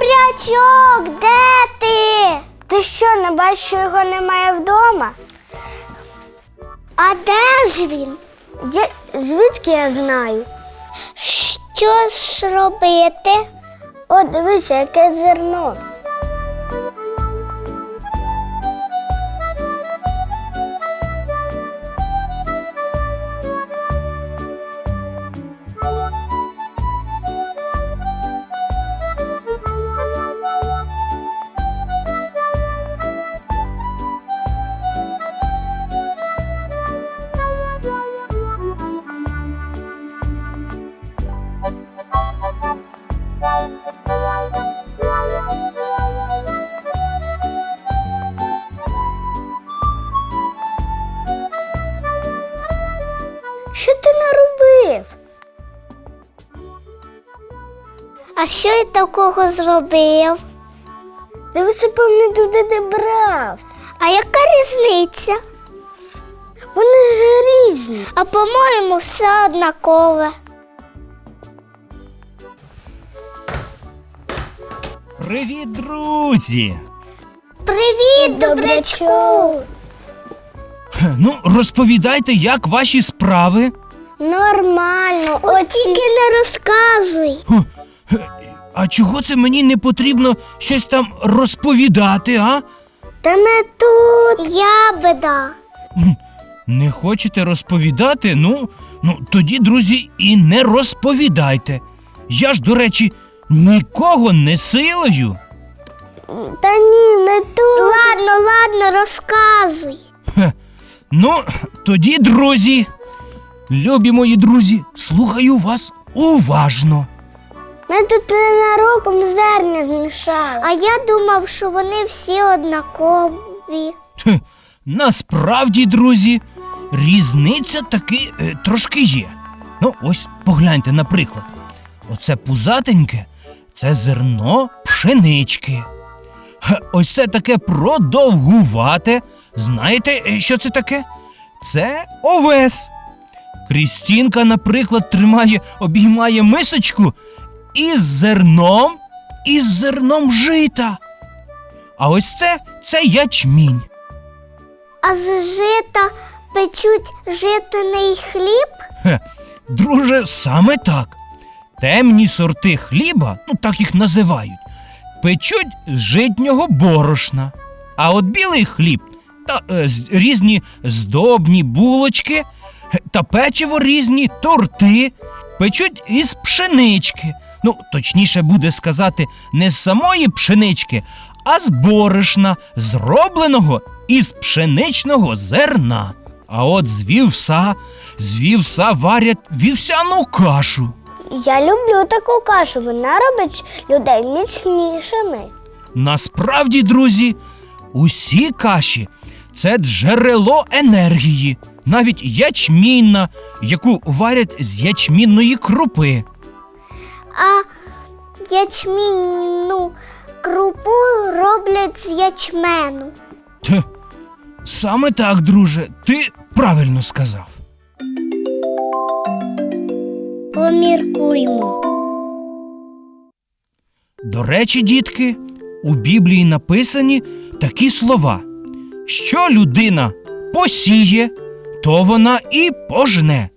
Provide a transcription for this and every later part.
Добрячок, де ти? Ти що, не бачиш, що його немає вдома? А де ж він? Я... Звідки я знаю? Що ж робити? О, дивися, яке зерно. А що я такого зробив? Ти висипав не туди, де брав. А яка різниця? Вони ж різні. А по-моєму, все однакове. Привіт, друзі! Привіт, добрячку! Ну, розповідайте, як ваші справи? Нормально, от тільки не розказуй. Хе, А чого це мені не потрібно щось там розповідати, а? Та не тут я беда. Не хочете розповідати? Ну, ну тоді, друзі, і не розповідайте. Я ж, до речі, нікого не силою. Та ні, не тут. Ладно, ладно, розказуй. Хе. Ну, тоді, друзі, любі мої друзі, слухаю вас уважно. Ми тут ненароком зерня змішали. А я думав, що вони всі однакові. Хе, Насправді, друзі, різниця таки е, трошки є. Ну, ось погляньте, наприклад, оце пузатеньке це зерно пшенички. Ось це таке продовгувате. Знаєте, е, що це таке? Це овес. Крістінка, наприклад, тримає, обіймає мисочку із зерном, із зерном жита. А ось це це ячмінь. А з жита печуть житиний хліб? Хе, друже, саме так. Темні сорти хліба, ну так їх називають, печуть з житнього борошна. А от білий хліб та е, різні здобні булочки е, та печиво різні торти печуть із пшенички. Ну, точніше буде сказати, не з самої пшенички, а з борошна, зробленого із пшеничного зерна. А от з вівса, з вівса варять вівсяну кашу. Я люблю таку кашу, вона робить людей міцнішими. Насправді, друзі, усі каші це джерело енергії, навіть ячмінна, яку варять з ячмінної крупи. А ячмінну крупу роблять з ячмену. Те, саме так, друже, ти правильно сказав. Поміркуймо. До речі, дітки, у Біблії написані такі слова: що людина посіє, то вона і пожне.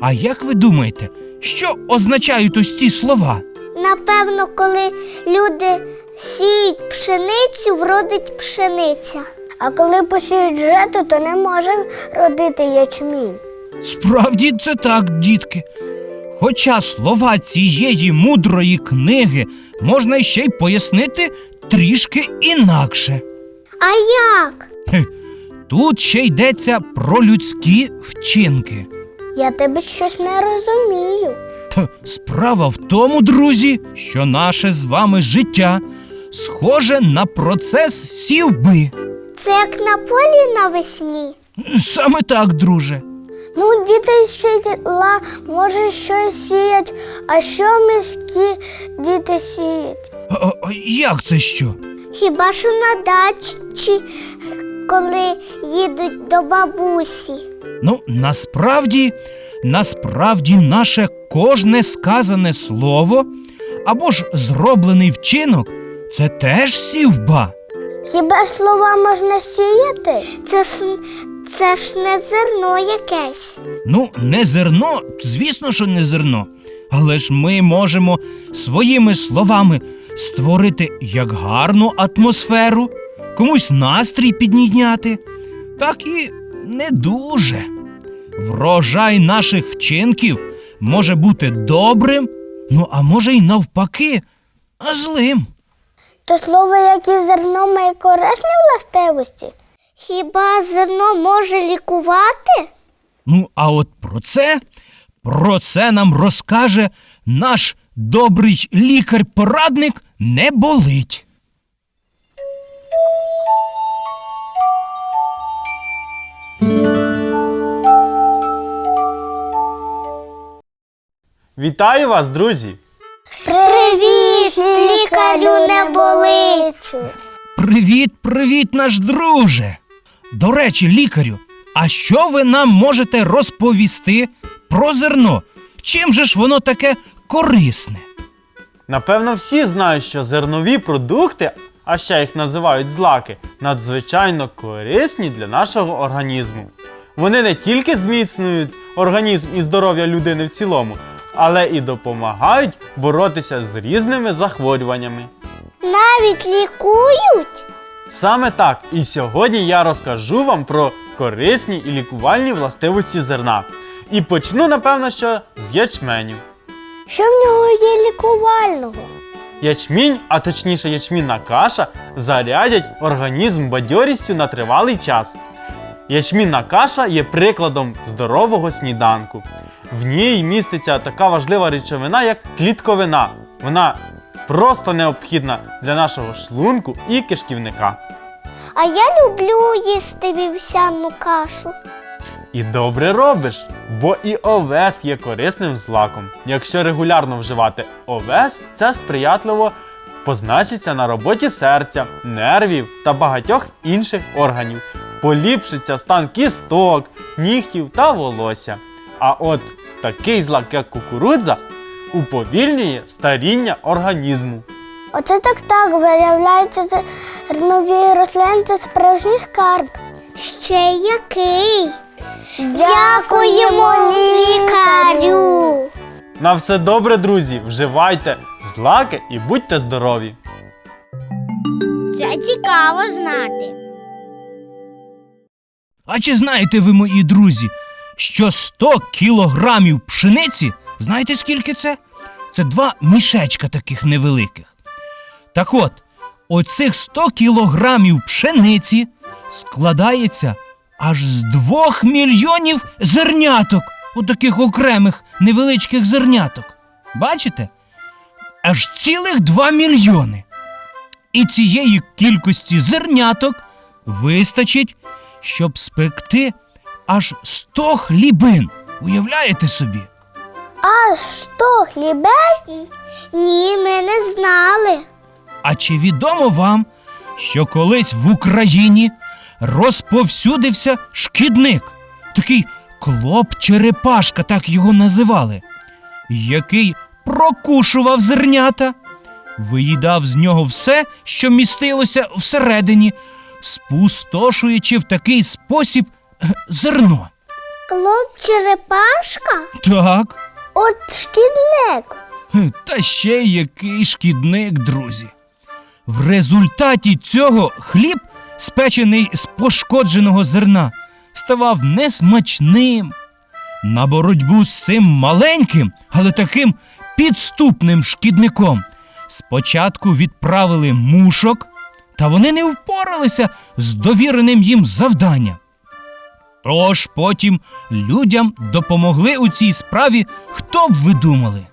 А як ви думаєте, що означають ось ці слова? Напевно, коли люди сіють пшеницю, вродить пшениця. А коли посіють жито, то не може родити ячмінь. Справді це так, дітки. Хоча слова цієї мудрої книги можна ще й пояснити трішки інакше. А як? Тут ще йдеться про людські вчинки. Я тебе щось не розумію. Та справа в тому, друзі, що наше з вами життя схоже на процес сівби. Це як на полі навесні. Саме так, друже. Ну, діти сіла, може щось сіять, а що міські діти сіють? А, а як це що? Хіба що на дачі, коли їдуть до бабусі. Ну, насправді, насправді, наше кожне сказане слово або ж зроблений вчинок це теж сівба. Хіба слова можна сіяти? Це ж, це ж не зерно якесь. Ну, не зерно, звісно, що не зерно. Але ж ми можемо своїми словами створити як гарну атмосферу, комусь настрій підняти, так і не дуже. Врожай наших вчинків може бути добрим, ну а може й навпаки, а злим. То слово, як і зерно, має корисні властивості. Хіба зерно може лікувати? Ну, а от про це, про це нам розкаже наш добрий лікар-порадник не болить. Вітаю вас, друзі! Привіт, лікарю не болить. Привіт, привіт, наш друже. До речі, лікарю, а що ви нам можете розповісти про зерно? Чим же ж воно таке корисне? Напевно, всі знають, що зернові продукти, а ще їх називають злаки, надзвичайно корисні для нашого організму. Вони не тільки зміцнюють організм і здоров'я людини в цілому, але і допомагають боротися з різними захворюваннями. Навіть лікують? Саме так, і сьогодні я розкажу вам про корисні і лікувальні властивості зерна. І почну, напевно, що з ячменю. Що в нього є лікувального? Ячмінь, а точніше ячмінна каша, зарядять організм бадьорістю на тривалий час. Ячмінна каша є прикладом здорового сніданку. В ній міститься така важлива речовина, як клітковина. Вона просто необхідна для нашого шлунку і кишківника. А я люблю їсти вівсяну кашу. І добре робиш, бо і овес є корисним злаком. Якщо регулярно вживати овес, це сприятливо позначиться на роботі серця, нервів та багатьох інших органів. Поліпшиться стан кісток, нігтів та волосся. А от такий злак, як кукурудза, уповільнює старіння організму. Оце так так виявляється зернові рослини це справжній скарб. Ще який? Дякуємо лікарю. На все добре, друзі! Вживайте злаки і будьте здорові! Це цікаво знати. А чи знаєте ви, мої друзі, що 100 кілограмів пшениці, знаєте скільки це? Це два мішечка таких невеликих. Так от, оцих 100 кілограмів пшениці складається аж з 2 мільйонів зерняток, отаких окремих невеличких зерняток. Бачите? Аж цілих 2 мільйони. І цієї кількості зерняток вистачить, щоб спекти аж 100 хлібин. Уявляєте собі? А що, хлібель? Ні, ми не знали. А чи відомо вам, що колись в Україні розповсюдився шкідник, такий клоп-черепашка, так його називали, який прокушував зернята, виїдав з нього все, що містилося всередині, спустошуючи в такий спосіб е, зерно. Клоп черепашка? Так, От шкідник. Та ще який шкідник, друзі. В результаті цього хліб, спечений з пошкодженого зерна, ставав несмачним. На боротьбу з цим маленьким, але таким підступним шкідником спочатку відправили мушок, та вони не впоралися з довіреним їм завданням. Тож потім людям допомогли у цій справі, хто б ви думали?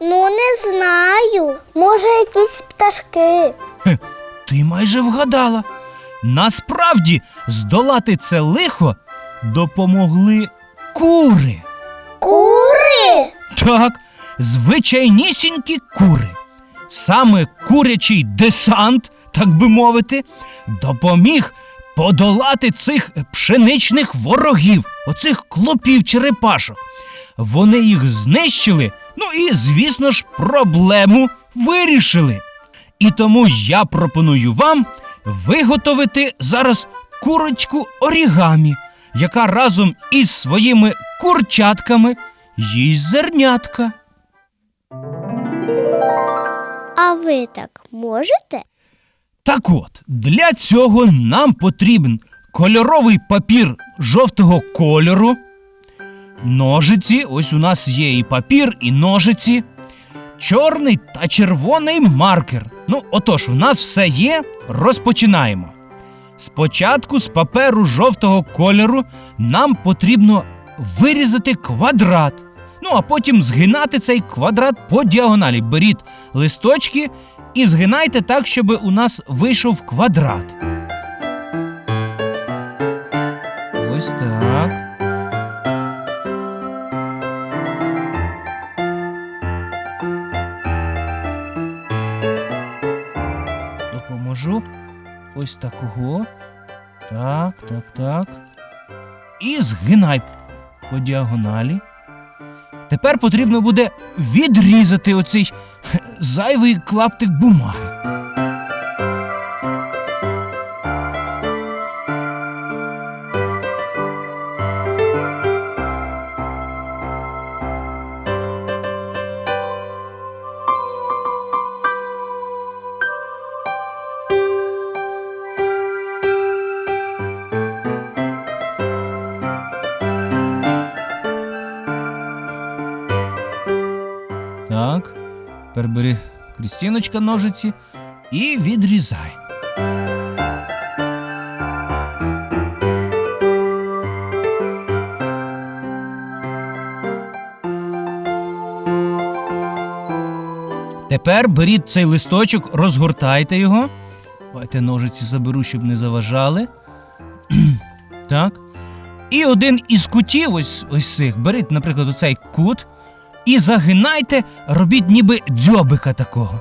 Ну, не знаю. Може, якісь пташки. Ти майже вгадала. Насправді здолати це лихо допомогли кури. Кури? Так, звичайнісінькі кури. Саме курячий десант, так би мовити, допоміг подолати цих пшеничних ворогів, оцих клопів черепашок. Вони їх знищили, ну і, звісно ж, проблему вирішили. І тому я пропоную вам виготовити зараз курочку орігамі, яка разом із своїми курчатками їсть зернятка. А ви так можете? Так от, для цього нам потрібен кольоровий папір жовтого кольору, ножиці, ось у нас є і папір, і ножиці, чорний та червоний маркер. Ну, отож, у нас все є, розпочинаємо. Спочатку з паперу жовтого кольору нам потрібно вирізати квадрат. Ну, а потім згинати цей квадрат по діагоналі. Беріть листочки і згинайте так, щоб у нас вийшов квадрат. Ось так. Ось такого. Так, так, так. І згинай по діагоналі. Тепер потрібно буде відрізати оцей зайвий клаптик бумаги. Так. Тепер бери Крістіночка ножиці і відрізай. Тепер беріть цей листочок, розгортайте його. Давайте ножиці заберу, щоб не заважали. так. І один із кутів, ось, ось цих, беріть, наприклад, оцей кут і загинайте, робіть ніби дзьобика такого.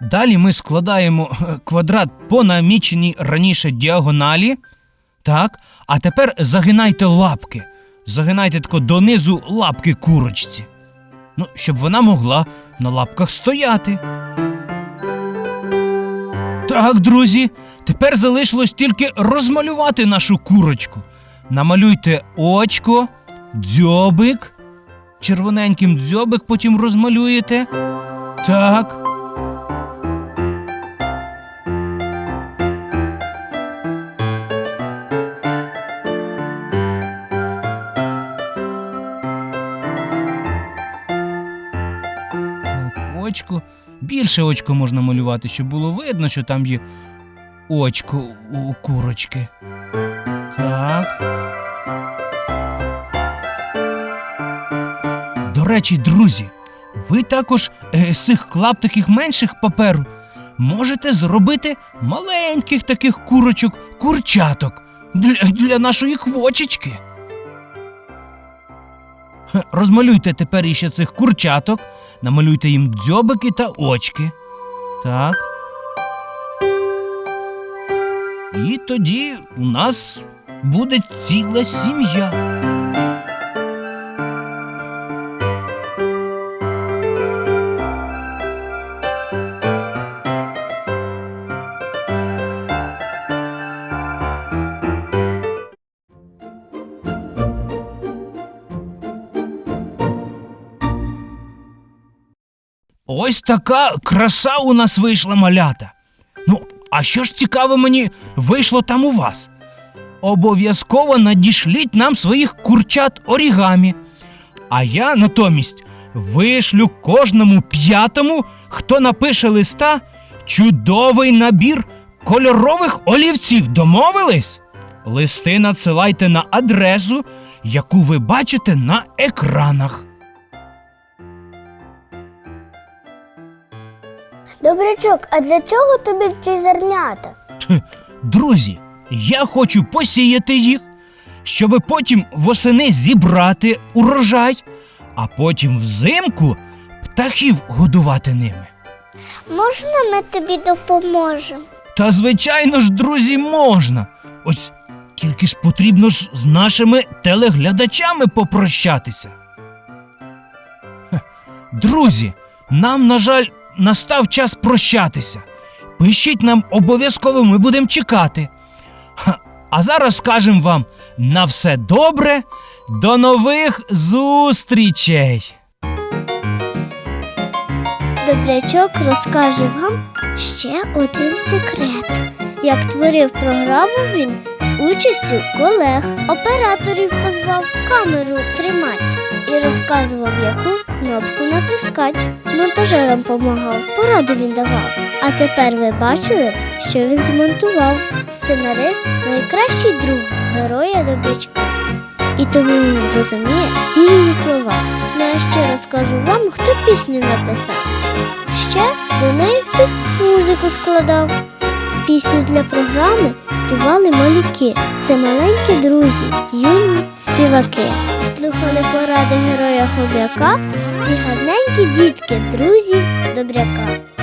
Далі ми складаємо е, квадрат по наміченій раніше діагоналі. Так, а тепер загинайте лапки. Загинайте тако донизу лапки курочці. Ну, щоб вона могла на лапках стояти. Так, друзі, тепер залишилось тільки розмалювати нашу курочку. Намалюйте очко, дзьобик. Червоненьким дзьобик потім розмалюєте. Так. Більше очко можна малювати, щоб було видно, що там є очко у курочки. Так. До речі, друзі, ви також е, з цих клаптиків менших паперу можете зробити маленьких таких курочок, курчаток для, для нашої квочечки. Розмалюйте тепер іще цих курчаток, намалюйте їм дзьобики та очки. Так. І тоді у нас буде ціла сім'я. Ось така краса у нас вийшла малята. Ну, а що ж цікаве мені вийшло там у вас? Обов'язково надішліть нам своїх курчат орігамі. А я натомість вишлю кожному п'ятому, хто напише листа, чудовий набір кольорових олівців. Домовились? Листи надсилайте на адресу, яку ви бачите на екранах. Добрячок, а для чого тобі ці зернята? Друзі, я хочу посіяти їх, щоб потім восени зібрати урожай, а потім взимку птахів годувати ними. Можна ми тобі допоможемо? Та звичайно ж, друзі, можна. Ось тільки ж потрібно ж з нашими телеглядачами попрощатися. Друзі, нам, на жаль, настав час прощатися. Пишіть нам обов'язково, ми будемо чекати. А зараз скажемо вам на все добре, до нових зустрічей! Добрячок розкаже вам ще один секрет. Як творив програму він з участю колег, операторів позвав камеру тримати і розказував, яку кнопку натискати. Монтажерам помагав, поради він давав. А тепер ви бачили, що він змонтував. Сценарист найкращий друг героя добрячка. І тому він розуміє всі її слова. Ну а ще розкажу вам, хто пісню написав. Ще до неї хтось музику складав. Пісню для програми співали малюки. Це маленькі друзі, юні співаки. Слухали поради героя Хобряка, ці гарненькі дітки, друзі добряка.